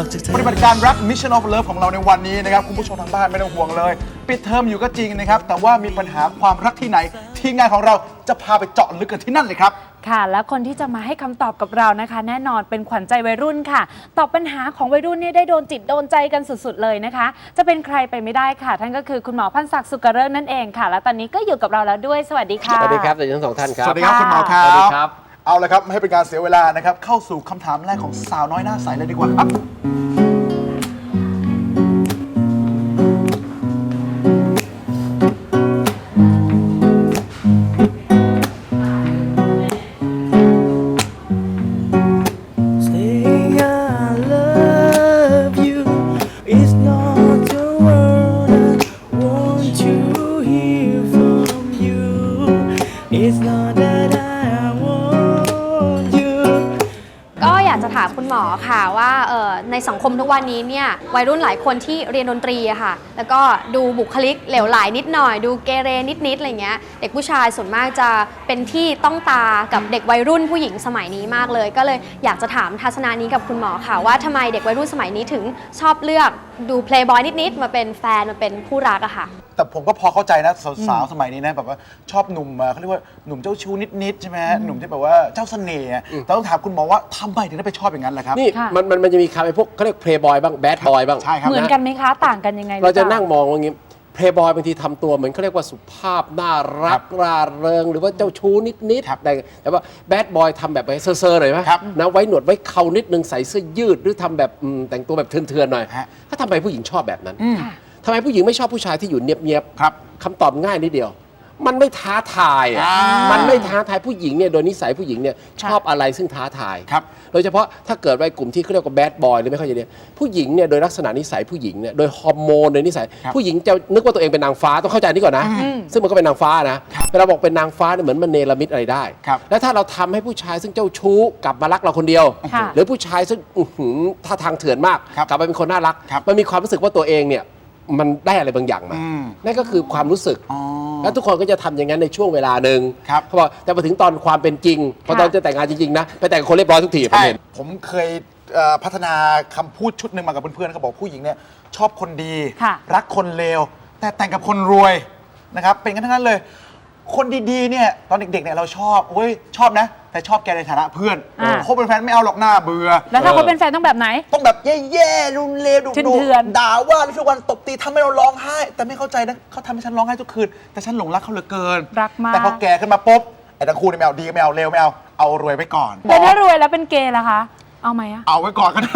นอกจากเธอปฏิบัติการรัก Mission of Love ของเราในวันนี้นะครับคุณผู้ชมทางบ้านไม่ต้องห่วงเลย ปิดเทอมอยู่ก็จริงนะครับ แต่ว่ามีปัญหาความรักที่ไหน ทีมงานของเราจะพาไปเจาะลึกกันที่นั่นเลยครับ ค่ะ และคนที่จะมาให้คำตอบกับเรานะคะ แน่นอนเป็นขวัญใจวัยรุ่นค่ะ ตอบปัญหาของวัยรุ่นเนี่ยได้โดนจิตโดนใจกันสุดๆเลยนะคะ จะเป็นใครไปไม่ได้ค่ะ ท่านก็คือคุณหมอพันศักดิ์สุกเริกนั่นเองค่ะ และตอนนี้ก็อยู่กับเราแล้วด้วย สวัสดีค่ะ สวัสดีครับสวัสดีทั้งสองท่านครับ สวัสดีครับคุณหมอครับสวัสดีครับ เอาละครับไม่ให้เป็นการเสียเวลานะครับ เข้าสู่คำถามแรกของสาวน้อยหน้าใสเลยดีกว่าครับ สังคมทุกวันนี้เนี่ยวัยรุ่นหลายคนที่เรียนดนตรีอะค่ะ แล้วก็ดูบุคลิกเหลวไหลนิดหน่อย ดูเกเรนิดๆอะไรเงี้ยเด็กผู้ชายส่วนมากจะเป็นที่ต้องตากับเด็กวัยรุ่นผู้หญิงสมัยนี้มากเลย ก็เลยอยากจะถามทัศนานี้กับคุณหมอค่ะ ว่าทำไมเด็กวัยรุ่นสมัยนี้ถึงชอบเลือก ดูเพลย์บอยนิดๆมาเป็นแฟนมาเป็นคู่รักอะค่ะ แต่ผมก็พอเข้าใจนะสาวๆสมัยนี้นะแบบว่าชอบหนุ่มอะเขาเรียกว่าหนุ่มเจ้าชู้นิดๆใช่ไหมฮะหนุ่มที่แบบว่าเจ้าเสน่ห์อะแต่ต้องถามคุณหมอว่าทำไมถึงได้ไปชอบอย่างนั้นล่ะครับ นี่ค่ะ มันมันมันจะมีคำไอ้พวกเขาเรียกเพลย์บอยบ้างแบดบอยบ้าง ใช่ครับเหมือนกันไหมคะ ต่างกันยังไงหอเราจะปล่นั่งมองว่าอย่างงี้ เพลย์บอยบางทีทำตัวเหมือนเขาเรียกว่าสุภาพน่ารักร่าเริง หรือว่าเจ้าชู้นิดครับๆแต่แต่ว่าแบดบอยทำแบบเซอร์ๆหน่อยไหมครับนะไว้หนวดไว้เขานิดนึงใส่เสื้อยืดหรือทำแบบอืมแต่งตัวแบบเถื่อนๆหน่อยฮะ ถ้าทำไมผู้หญิงชอบแบบนั้น ทำไมผู้หญิงไม่ชอบผู้ชายที่อยู่เนียบๆครับ คำตอบง่ายนิดเดียว มันไม่ท้าทายอะอ่ามัมันไม่ท้าทายผู้หญิงเนี่ยโดยนิสัยผู้หญิงเนี่ยชอบอะไรซึ่งท้าทาย ครับ โดยเฉพาะถ้าเกิดว่ากลุ่มที่เขาเรียกว่าแบดบอยหรือไม่ค่อยจะเนี่ยผู้หญิงเนี่ยโดยลักษณะนิสัยผู้หญิงเนี่ยโดยฮอร์โมนโดยนิสัย ครับผู้หญิงจะนึกว่าตัวเองเป็นนางฟ้าต้องเข้าใจนี่ก่อนนะ ซึ่งมันก็เป็นนางฟ้านะเวลาบอกเป็นนางฟ้าเนี่ยเหมือนมันเนรมิตอะไรได้ ครับ แล้วถ้าเราทำให้ผู้ชายซึ่งเจ้าชู้กลับมารักเราคนเดียว ค่ะ หรือผู้ชายซึ่งอื้อหือท่าทางเถื่อนมาก ครับกลับมาเป็นคนน่ารัก ครับมันมีความรู้สึกว่าตัวเองเนี่ย มันได้อะไรบางอย่างมา อืม นั่นก็คือความรู้สึก อ๋อ แล้วทุกคนก็จะทำอย่างนั้นในช่วงเวลาหนึ่งครับเขาบอกแต่พอถึงตอนความเป็นจริง พอตอนจะแต่งงานจริงๆนะไปแต่งกับคนเรียบร้อยทุกทีผมใช่เห็น ผมเคยเอ่อพัฒนาคำพูดชุดหนึ่งมากับเพื่อนๆเขาบอกผู้หญิงเนี่ยชอบคนดี ค่ะ รักคนเลว แต่แต่งกับคนรวยนะครับเป็นกันทั้งนั้นเลย คนดีๆเนี่ยตอนเด็กๆเนี่ยเราชอบโอ้ยชอบนะ แต่ชอบแกในฐานะเพื่อนอ่า คบเป็นแฟนไม่เอาหรอกหน้าเบื่อ แล้วถ้าเขาเป็นแฟนต้องแบบไหน ต้องแบบแย่ๆรุนเลวดุเถื่อนๆ ด่าว่าทุกวันตบตีทำให้เราร้องไห้ แต่ไม่เข้าใจนะเขาทำให้ฉันร้องไห้ทุกคืน แต่ฉันหลงรักเขาเหลือเกิน รักมาก แต่พอแก่ขึ้นมาปุ๊บไอ้ทั้งคู่เนี่ยไม่เอาดีก็ไม่เอาเลวไม่เอา เอารวยไว้ก่อนแต่ถ้ารวยแล้วเป็นเกย์ล่ะคะ เอาไหมอะเอาไว้ก่อนก็ได้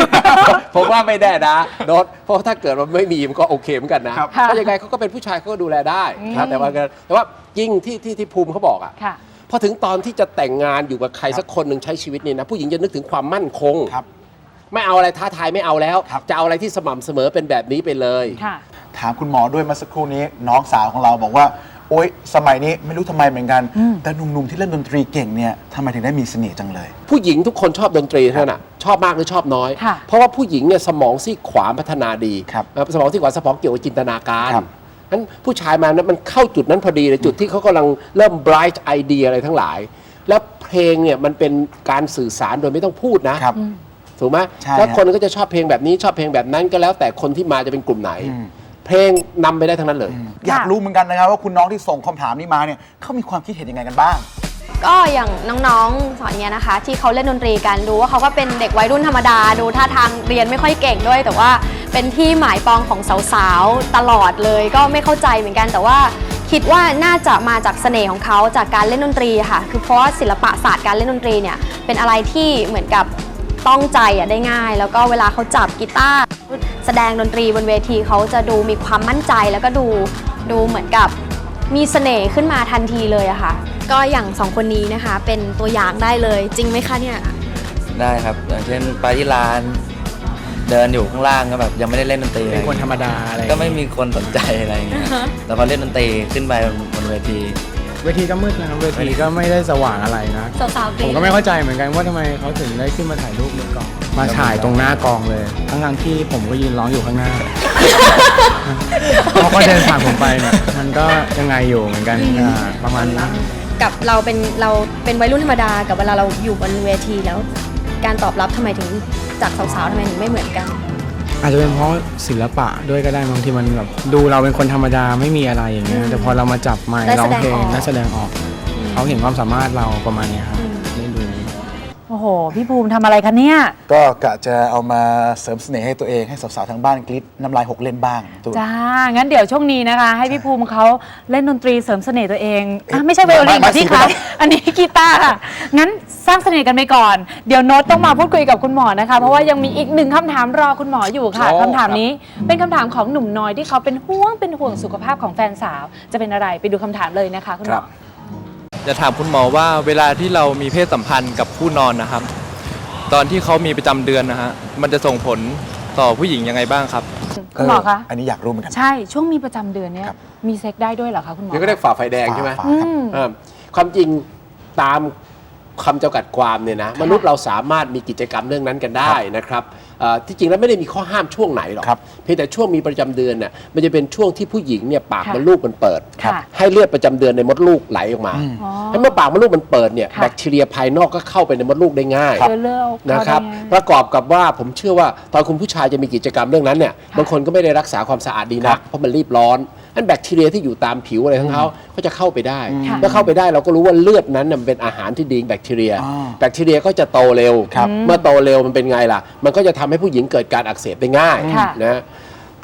ผมว่าไม่ได้นะโนตเพราะถ้าเกิดมันไม่มีมันก็โอเคเหมือนกันนะครับ เพราะยังไงเขาก็เป็นผู้ชายเขาก็ดูแลได้นะแต่ว่าแต่ว่ายิ่งที่ที่ที่ภูมิเขาบอกอะค่ะ พอถึงตอนที่จะแต่งงานอยู่กับใครสักคนหนึ่งใช้ชีวิตนี่นะผู้หญิงจะนึกถึงความมั่นคง ครับ ไม่เอาอะไรท้าทายไม่เอาแล้ว ครับ จะเอาอะไรที่สม่ำเสมอเป็นแบบนี้ไปเลย ค่ะ ถามคุณหมอด้วยเมาสักครู่นี้น้องสาวของเราบอกว่าโอ๊ยสมัยนี้ไม่รู้ทำไมเหมือนกัน แต่หนุ่มๆที่เล่นดนตรีเก่งเนี่ยทำไมถึงได้มีเสน่ห์จังเลย ผู้หญิงทุกคนชอบดนตรีเท่านั้นนะชอบมากหรือชอบน้อย ค่ะ เพราะว่าผู้หญิงเนี่ยสมองซีกขวาพัฒนาดีครับนะครับสมองซีกขวาสมองเกี่ยวกับจินตนาการครับ นั้นผู้ชายมานั้นมันเข้าจุดนั้นพอดีเลยจุดที่เขากำลังเริ่ม bright idea อะไรทั้งหลาย แล้วเพลงเนี่ยมันเป็นการสื่อสารโดยไม่ต้องพูดนะ ครับ ถูกไหมใช่แล้วฮะคนก็จะชอบเพลงแบบนี้ชอบเพลงแบบนั้นก็แล้วแต่คนที่มาจะเป็นกลุ่มไหน เพลงนำไปได้ทั้งนั้นเลย อยากรู้เหมือนกันนะครับว่าคุณน้องที่ส่งคำถามนี้มาเนี่ยเขามีความคิดเห็นยังไงกันบ้าง ก็อย่างน้องๆสอนเนี้ยนะคะ ที่เขาเล่นดนตรีกันดูว่าเขาก็เป็นเด็กวัยรุ่นธรรมดา ดูท่าทางเรียนไม่ค่อยเก่งด้วย แต่ว่าเป็นที่หมายปองของสาวๆตลอดเลย ก็ไม่เข้าใจเหมือนกันแต่ว่าคิดว่าน่าจะมาจากเสน่ห์ของเขาจากการเล่นดนตรีค่ะ คือเพราะว่าศิลปะศาสตร์การเล่นดนตรีเนี่ยเป็นอะไรที่เหมือนกับต้องใจอะได้ง่าย แล้วก็เวลาเขาจับกีตาร์ แสดงดนตรีบนเวทีเขาจะดูมีความมั่นใจแล้วก็ดูดูเหมือนกับมีเสน่ห์ขึ้นมาทันทีเลยอะค่ะ ก็อย่างสองคนนี้นะคะ เป็นตัวอย่างได้เลยจริงไหมคะเนี่ย ได้ครับ อย่างเช่นไปที่ร้าน เดินอยู่ข้างล่างก็แบบยังไม่ได้เล่นดนตรีเป็นคนธรรมดาอะไรก็ไม่มีคนสนใจอะไรอย่างเงี้ยแต่พอเล่นดนตรีขึ้นไปบนเวที เวทีก็มืดนะครับเวทีก็ไม่ได้สว่างอะไรนะ สาวๆกผรี๊มดก็ไม่เข้าใจเหมือนกันว่าทำไมเขาถึงได้ขึ้นมาถ่ายรูปบนกอง มาถ่ายตรงหน้ากองเลย ทั้งๆที่ผมก็ยืนร้องอยู่ข้างหน้าเขาก็เดินผ่านผมไปเนี่ยมันก็ยังไงอยู่เหมือนกันอ่าประมาณนี้ กับเราเป็นเราเป็นวัยรุ่นธรรมดากับเวลาเราอยู่บนเวทีแล้ว การตอบรับทำไมถึงจากสาวๆทำไมถึงไม่เหมือนกัน อาจจะเป็นเพราะศิลปะด้วยก็ได้บางทีมันแบบดูเราเป็นคนธรรมดาไม่มีอะไรอย่างเงี้ยแต่พอเรามาจับไมค์ได้ร้องแสดงเพลงออก และแสดงออก เขาเห็นความสามารถเราประมาณเนี้ยครับได้ดู โอ้โห พี่ภูมิทำอะไรคะเนี่ย ก็กะจะเอามาเสริมเสน่ห์ให้ตัวเองให้สาวๆทางบ้านกรี๊ดน้ำลายหกเล่นบ้างตูน จ้า งั้นเดี๋ยวช่วงนี้นะคะ ให้พี่ภูมิเขาเล่นดนตรีเสริมเสน่ห์ตัวเองอะไม่ใช่ไวโอลินไม่ค่ะที่ไม่คะไม่อันนี้กีตาร์ค่ะ งั้น สร้างเสน่ห์กันไปก่อน เดี๋ยวโน้ตต้องมาพูดคุยกับคุณหมอนะคะ เพราะว่ายังมีอีกหนึ่งคำถามรอคุณหมออยู่ค่ะโอ้คำถามนี้เป็นคำถามของหนุ่มน้อยที่เขาเป็นห่วงเป็นห่วงสุขภาพของแฟนสาว จะเป็นอะไรไปดูคำถามเลยนะคะ คุณหมอ จะถามคุณหมอว่าเวลาที่เรามีเพศสัมพันธ์กับผู้นอนนะครับ ตอนที่เขามีประจำเดือนนะฮะมันจะส่งผลต่อผู้หญิงยังไงบ้างครับ คุณหมอคะ อันนี้อยากรู้เหมือนกัน ใช่ช่วงมีประจำเดือนเนี่ยครับ มีเซ็กได้ด้วยเหรอคะคุณหมอ นี่ก็เรียกฝ่าไฟแดงใช่ไหมฝาครับ เออความจริงตาม คำจำกัดความเนี่ยนะมนุษย์เราสามารถมีกิจกรรมเรื่องนั้นกันได้นะครับเอ่อที่จริงแล้วไม่ได้มีข้อห้ามช่วงไหนหรอกครับเพียงแต่ช่วงมีประจำเดือนเนี่ยมันจะเป็นช่วงที่ผู้หญิงเนี่ยปากค่ะมดลูกมันเปิดค่ะให้เลือดประจำเดือนในมดลูกไหลออกมาอ๋อแล้วเมื่อปากมดลูกมันเปิดเนี่ยค่ะ แบคทีเรียภายนอกก็เข้าไปในมดลูกได้ง่าย เชื้อโรคเข้านะครับได้ไงประกอบกับว่าผมเชื่อว่าตอนคุณผู้ชายจะมีกิจกรรมเรื่องนั้นเนี่ยบางคนก็ไม่ได้รักษาความสะอาดดีนักเพราะมันรีบร้อน อันแบคทีเรียที่อยู่ตามผิวอะไรทั้งเขาก็จะเข้าไปได้ค่ะเมื่อเข้าไปได้เราก็รู้ว่าเลือดนั้นน่ะมันเป็นอาหารที่ดีของแบคทีเรียอ่าแบคทีเรียก็จะโตเร็วครับเมื่อโตเร็วมันเป็นไงล่ะ มันก็จะทำให้ผู้หญิงเกิดการอักเสบได้ง่ายค่ะนะ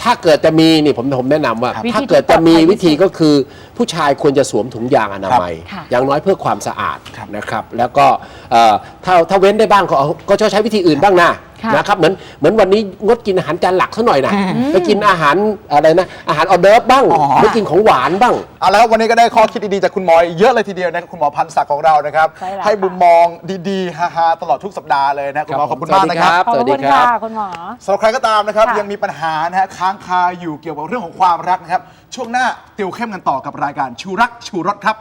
ถ้าเกิดจะมีนี่ผมผมแนะนำว่าครับถ้าเกิดจะมีวิวิธีธีก็คือ ผู้ชายควรจะสวมถุงยางอนามัยครับอย่างน้อยเพื่อความสะอาดครับนะครับ แล้วก็เอ่อถ้าถ้าเว้นได้บ้างก็เอาก็จะใช้วิธีอื่นบ้างนะค่ะ นะครับเหมือนเหมือนวันนี้งดกินอาหารจานหลักซะหน่อยนะไปกินอาหารอะไรนะอาหารออเดิร์ฟบ้างอ๋อไม่กินของหวานบ้างเอาแล้ววันนี้ก็ได้ข้อคิดดีๆจากคุณหมอเยอะเลยทีเดียวนะครับคุณหมอพันศักดิ์ของเรานะครับใช่แล้ว ให้มุมมองดีๆฮาๆตลอดทุกสัปดาห์เลยนะคุณหมอคขรัอบบคุณมากนะครับ ขอบสวัสดีคุณครับค่ะคุณหมอ สำหรับใครก็ตามนะครับ ค่ะ ยังมีปัญหานะฮะค้างคาอยู่เกี่ยวกับเรื่องของความรักนะครับ ช่วงหน้าติวเข้มกันต่อกับรายการชูรักชูรสครับ